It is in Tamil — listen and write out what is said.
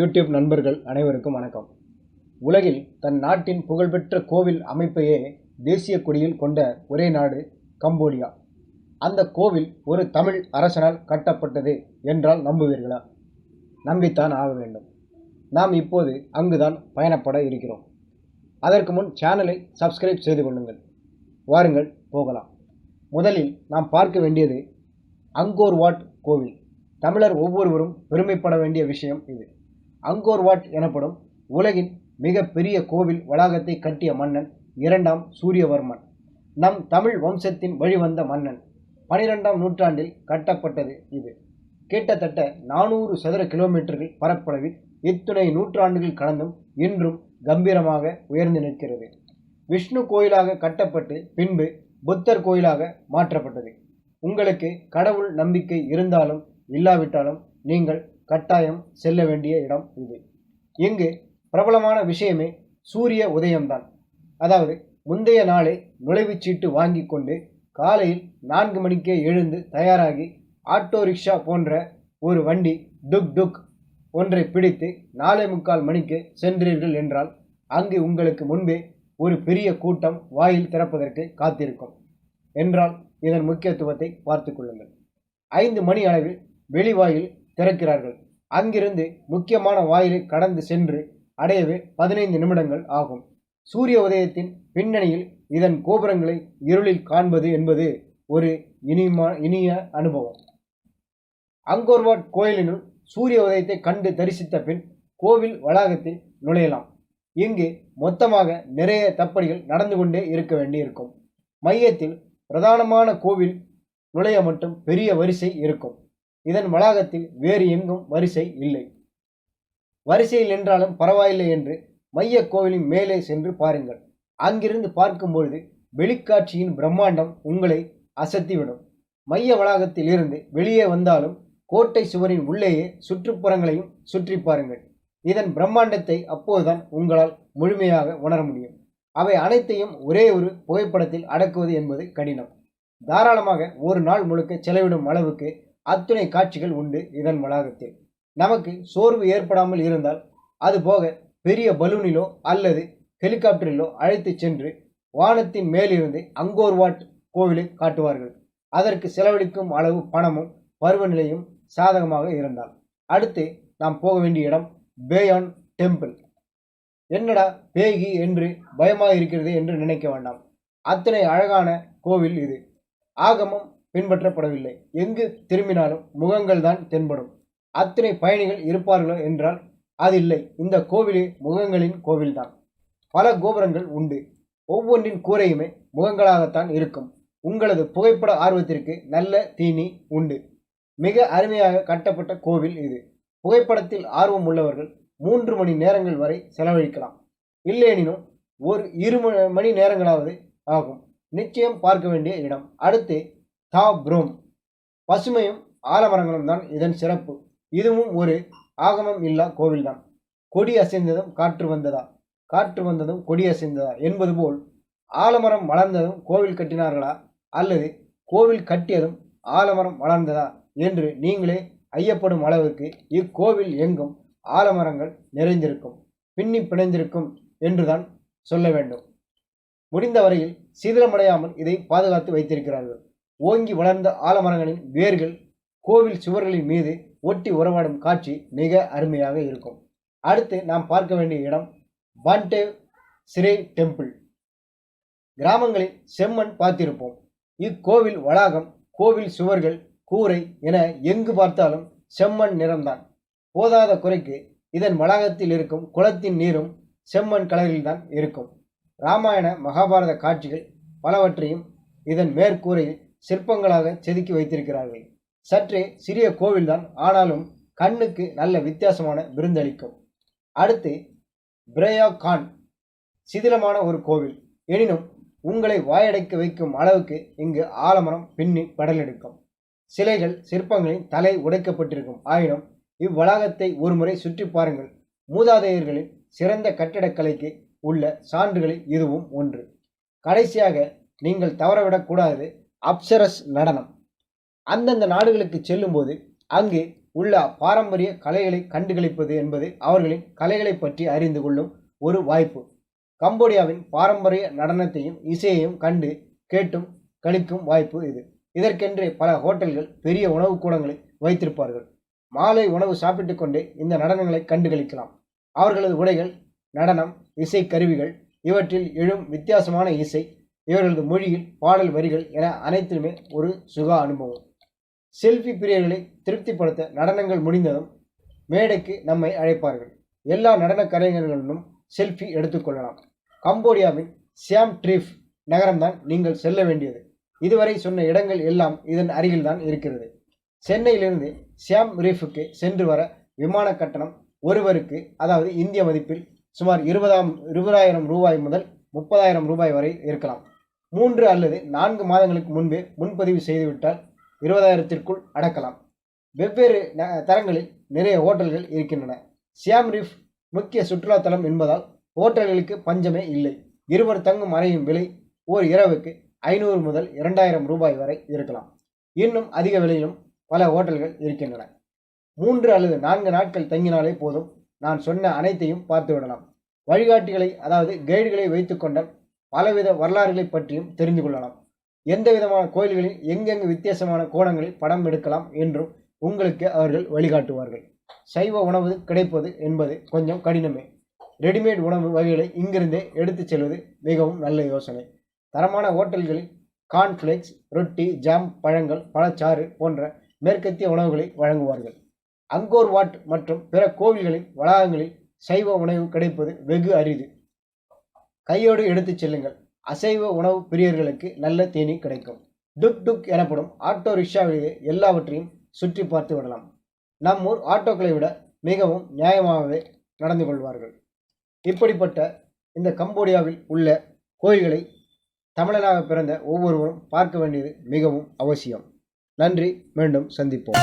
யூடியூப் நண்பர்கள் அனைவருக்கும் வணக்கம். உலகில் தன் நாட்டின் புகழ்பெற்ற கோவில் அமைப்பையே தேசிய கொடியில் கொண்ட ஒரே நாடு கம்போடியா. அந்த கோவில் ஒரு தமிழ் அரசனால் கட்டப்பட்டது என்றால் நம்புவீர்களா? நம்பித்தான் ஆக வேண்டும். நாம் இப்போது அங்குதான் பயணப்பட இருக்கிறோம். அதற்கு முன் சேனலை சப்ஸ்கிரைப் செய்து கொள்ளுங்கள். வாருங்கள் போகலாம். முதலில் நாம் பார்க்க வேண்டியது அங்கோர் வாட் கோவில். தமிழர் ஒவ்வொருவரும் பெருமைப்பட வேண்டிய விஷயம் இது. அங்கோர் வாட் எனப்படும் உலகின் மிக பெரிய கோவில் வளாகத்தை கட்டிய மன்னன் இரண்டாம் சூரியவர்மன். நம் தமிழ் வம்சத்தின் வழிவந்த மன்னன். பனிரெண்டாம் நூற்றாண்டில் கட்டப்பட்டது இது. கிட்டத்தட்ட நானூறு சதுர கிலோமீட்டர்கள் பரப்பளவில் இத்துணை நூற்றாண்டுகள் கடந்தும் இன்றும் கம்பீரமாக உயர்ந்து நிற்கிறது. விஷ்ணு கோயிலாக கட்டப்பட்டு பின்பு புத்தர் கோயிலாக மாற்றப்பட்டது. உங்களுக்கு கடவுள் நம்பிக்கை இருந்தாலும் இல்லாவிட்டாலும் நீங்கள் கட்டாயம் செல்ல வேண்டிய இடம் இது. இங்கு பிரபலமான விஷயமே சூரிய உதயம்தான். அதாவது முந்தைய நாளே நுழைவுச்சீட்டு வாங்கி கொண்டு காலையில் நான்கு மணிக்கே எழுந்து தயாராகி ஆட்டோ ரிக்ஷா போன்ற ஒரு வண்டி டுக் டுக் ஒன்றை பிடித்து நாலே முக்கால் மணிக்கு சென்றீர்கள் என்றால் அங்கு உங்களுக்கு முன்பே ஒரு பெரிய கூட்டம் வாயில் திறப்பதற்கு காத்திருக்கும். என்றால் இதன் முக்கியத்துவத்தை பார்த்து கொள்ளுங்கள். ஐந்து மணி அளவில் வெளிவாயில் திறக்கிறார்கள். அங்கிருந்து முக்கியமான வாயிலை கடந்து சென்று அடையவே பதினைந்து நிமிடங்கள் ஆகும். சூரிய உதயத்தின் பின்னணியில் இதன் கோபுரங்களை இருளில் காண்பது என்பது ஒரு இனிமா இனிய அனுபவம். அங்கோர்வாட் கோயிலினுள் சூரிய உதயத்தை கண்டு தரிசித்த பின் கோவில் வளாகத்தில் நுழையலாம். இங்கு மொத்தமாக நிறைய தப்படிகள் நடந்து கொண்டே இருக்க வேண்டியிருக்கும். மையத்தில் பிரதானமான கோவில் நுழைய மட்டும் பெரிய வரிசை இருக்கும். இதன் வளாகத்தில் வேறு எங்கும் வரிசை இல்லை. வரிசையில் நின்றாலும் பரவாயில்லை என்று மைய கோவிலின் மேலே சென்று பாருங்கள். அங்கிருந்து பார்க்கும்பொழுது வெளிக்காட்சியின் பிரம்மாண்டம் உங்களை அசத்திவிடும். மைய வளாகத்தில் இருந்து வெளியே வந்தாலும் கோட்டை சுவரின் உள்ளேயே சுற்றுப்புறங்களையும் சுற்றி பாருங்கள். இதன் பிரம்மாண்டத்தை அப்போதுதான் உங்களால் முழுமையாக உணர முடியும். அவை அனைத்தையும் ஒரே ஒரு புகைப்படத்தில் அடக்குவது என்பது கடினம். தாராளமாக ஒரு நாள் முழுக்க செலவிடும் அளவுக்கு அத்துணை காட்சிகள் உண்டு இதன் வளாகத்தில். நமக்கு சோர்வு ஏற்படாமல் இருந்தால் அது போக பெரிய பலூனிலோ அல்லது ஹெலிகாப்டரிலோ அழைத்து சென்று வானத்தின் மேலிருந்து அங்கோர்வாட் கோவிலை காட்டுவார்கள். அதற்கு செலவழிக்கும் அளவு பணமும் பருவநிலையும் சாதகமாக இருந்தால். அடுத்து நாம் போக வேண்டிய இடம் பேயான் டெம்பிள். என்னடா பேகி என்று பயமாக இருக்கிறது என்று நினைக்க வேண்டாம். அத்தனை அழகான கோவில் இது. ஆகமம் பின்பற்றப்படவில்லை. எங்கு திரும்பினாலும் முகங்கள் தான் தென்படும். அத்தனை பயணிகள் இருப்பார்களோ என்றால் அது இல்லை. இந்த கோவிலே முகங்களின் கோவில்தான் பல கோபுரங்கள் உண்டு. ஒவ்வொன்றின் கூரையுமே முகங்களாகத்தான் இருக்கும். உங்களது புகைப்பட ஆர்வத்திற்கு நல்ல தீனி உண்டு. மிக அருமையாக கட்டப்பட்ட கோவில் இது. புகைப்படத்தில் ஆர்வம் உள்ளவர்கள் மூன்று மணி நேரங்கள் வரை செலவழிக்கலாம். இல்லையெனினும் ஒரு இரு மணி நேரங்களாவது ஆகும். நிச்சயம் பார்க்க வேண்டிய இடம். அடுத்து தா பசுமையும் ஆலமரங்களும் தான் இதன் சிறப்பு. இதுவும் ஒரு ஆகமம் இல்லா கோவில்தான். கொடி அசைந்ததும் காற்று வந்ததா? காற்று வந்ததும் கொடி அசைந்ததா? என்பது போல் ஆலமரம் வளர்ந்ததும் கோவில் கட்டினார்களா? அல்லது கோவில் கட்டியதும் ஆலமரம் வளர்ந்ததா? என்று நீங்களே ஐயப்படும் அளவுக்கு இக்கோவில் எங்கும் ஆலமரங்கள் நிறைந்திருக்கும். பின்னி பிணைந்திருக்கும் என்றுதான் சொல்ல வேண்டும். முடிந்த வரையில் சீதளமடையாமல் இதை பாதுகாத்து வைத்திருக்கிறார்கள். ஓங்கி வளர்ந்த ஆலமரங்களின் வேர்கள் கோவில் சுவர்களின் மீது ஒட்டி உறவாடும் காட்சி மிக அருமையாக இருக்கும். அடுத்து நாம் பார்க்க வேண்டிய இடம் பான்டேவ் சிரே டெம்பிள். கிராமங்களில் செம்மண் பார்த்திருப்போம். இக்கோவில் வளாகம் கோவில் சுவர்கள் கூரை என எங்கு பார்த்தாலும் செம்மண் நிறம்தான். போதாத குறைக்கு இதன் வளாகத்தில் இருக்கும் குளத்தின் நீரும் செம்மண் கலரில்தான் இருக்கும். ராமாயண மகாபாரத காட்சிகள் பலவற்றையும் இதன் மேற்கூரையில் சிற்பங்களாக செதுக்கி வைத்திருக்கிறார்கள். சற்றே சிறிய கோவில்தான் ஆனாலும் கண்ணுக்கு நல்ல வித்தியாசமான விருந்தளிக்கும். அடுத்து பிரேயா கான் சிதிலமான ஒரு கோவில். எனினும் உங்களை வாயடைக்க வைக்கும் அளவுக்கு இங்கு ஆலமரம் பின்னி படலெடுக்கும் சிலைகள் சிற்பங்களின் தலை உடைக்கப்பட்டிருக்கும். ஆயினும் இவ்வளாகத்தை ஒருமுறை சுற்றி பாருங்கள். மூதாதையர்களின் சிறந்த கட்டிடக்கலைக்கு உள்ள சான்றுகளில் இதுவும் ஒன்று. கடைசியாக நீங்கள் தவறவிடக்கூடாது அப்சரஸ் நடனம். அந்தந்த நாடுகளுக்கு செல்லும்போது அங்கு உள்ள பாரம்பரிய கலைகளை கண்டுகளிப்பது என்பது அவர்களின் கலைகளை பற்றி அறிந்து கொள்ளும் ஒரு வாய்ப்பு. கம்போடியாவின் பாரம்பரிய நடனத்தையும் இசையையும் கண்டு கேட்டும் கழிக்கும் வாய்ப்பு இது. இதற்கென்றே பல ஹோட்டல்கள் பெரிய உணவு கூடங்களை வைத்திருப்பார்கள். மாலை உணவு சாப்பிட்டு கொண்டே இந்த நடனங்களை கண்டுகளிக்கலாம். அவர்களது உடைகள் நடனம் இசை கருவிகள் இவற்றில் எழும் வித்தியாசமான இசை இவர்களது மொழியில் பாடல் வரிகள் என அனைத்திலுமே ஒரு சுகா அனுபவம். செல்ஃபி பிரியர்களை திருப்திப்படுத்த நடனங்கள் முடிந்ததும் மேடைக்கு நம்மை அழைப்பார்கள். எல்லா நடன கலைஞர்களும் செல்ஃபி எடுத்துக்கொள்ளலாம் கம்போடியாவின் சியாம் ட்ரீஃப் நகரம்தான் நீங்கள் செல்ல வேண்டியது. இதுவரை சொன்ன இடங்கள் எல்லாம் இதன் அருகில்தான் இருக்கிறது. சென்னையிலிருந்து சியாம் ரீஃபுக்கு சென்று வர விமான கட்டணம் ஒருவருக்கு அதாவது இந்திய மதிப்பில் சுமார் இருபதாம் இருபதாயிரம் ரூபாய் முதல் முப்பதாயிரம் ரூபாய் வரை இருக்கலாம். மூன்று அல்லது நான்கு மாதங்களுக்கு முன்பே முன்பதிவு செய்துவிட்டால் இருபதாயிரத்திற்குள் அடக்கலாம். வெவ்வேறு தரங்களில் நிறைய ஹோட்டல்கள் இருக்கின்றன. சியாம் ரீஃப் முக்கிய சுற்றுலாத்தலம் என்பதால் ஹோட்டல்களுக்கு பஞ்சமே இல்லை. இருவர் தங்கும் அறையும் விலை ஓர் இரவுக்கு ஐநூறு முதல் இரண்டாயிரம் ரூபாய் வரை இருக்கலாம். இன்னும் அதிக விலையிலும் பல ஹோட்டல்கள் இருக்கின்றன. மூன்று அல்லது நான்கு நாட்கள் தங்கினாலே போதும் நான் சொன்ன அனைத்தையும் பார்த்து விடலாம் வழிகாட்டிகளை அதாவது கைடுகளை வைத்துக்கொண்ட பலவித வரலாறுகளை பற்றியும் தெரிந்து கொள்ளலாம். எந்த விதமான கோயில்களில் எங்கெங்கு வித்தியாசமான கோணங்களில் படம் எடுக்கலாம் என்றும் உங்களுக்கு அவர்கள் வழிகாட்டுவார்கள். சைவ உணவு கிடைப்பது என்பது கொஞ்சம் கடினமே. ரெடிமேட் உணவு வகைகளை இங்கிருந்தே எடுத்துச் செல்வது மிகவும் நல்ல யோசனை. தரமான ஹோட்டல்களில் கார்ன்ஃப்ளேக்ஸ் ரொட்டி ஜாம் பழங்கள் பழச்சாறு போன்ற மேற்கத்திய உணவுகளை வழங்குவார்கள். அங்கோர் வாட் மற்றும் பிற கோவில்களின் வளாகங்களில் சைவ உணவு கிடைப்பது வெகு அரிது. கையோடு எடுத்துச் செல்லுங்கள். அசைவ உணவு பிரியர்களுக்கு நல்ல தேனி கிடைக்கும். டுக் டுக் எனப்படும் ஆட்டோ ரிக்ஷாவிலேயே எல்லாவற்றையும் சுற்றி பார்த்து விடலாம். நம் ஊர் ஆட்டோக்களை விட மிகவும் நியாயமாகவே நடந்து கொள்வார்கள். இப்படிப்பட்ட இந்த கம்போடியாவில் உள்ள கோயில்களை தமிழனாக பிறந்த ஒவ்வொருவரும் பார்க்க வேண்டியது மிகவும் அவசியம். நன்றி. மீண்டும் சந்திப்போம்.